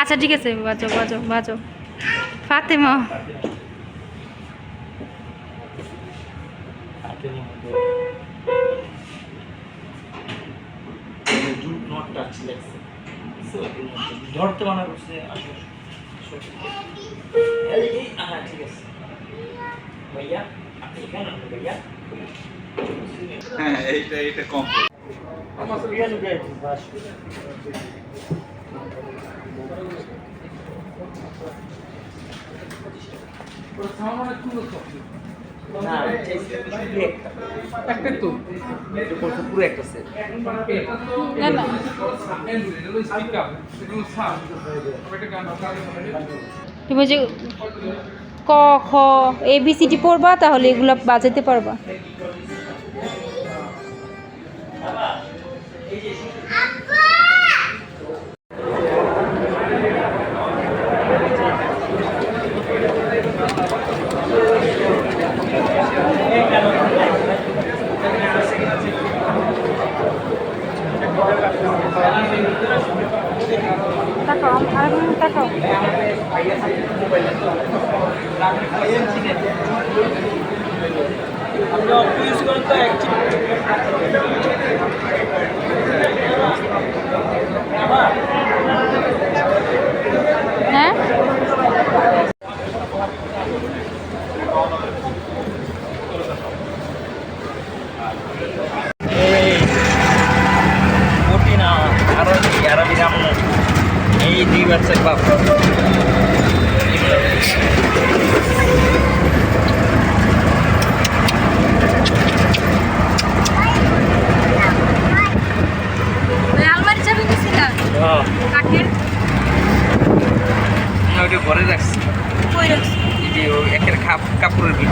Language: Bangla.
আচ্ছা ঠিক আছে বাজো বাজো বাজো ফাতেমা। ধরতে মানা করছে আসো এই এই হ্যাঁ ঠিক আছে ভাইয়া আপনি এখানে ভাইয়া হ্যাঁ এইটা এইটা কম আমার তুমি যে ক খ এ বি সি ডি পড়বা তাহলে এগুলো বাজাতে পারবা। তাকাও আর তাকাও। আপনি অফ ইউজ করেন তো দুই বাচ্চা বাপ ওইটা ঘরে রাখছি। ওই একের কাপড়ের হয়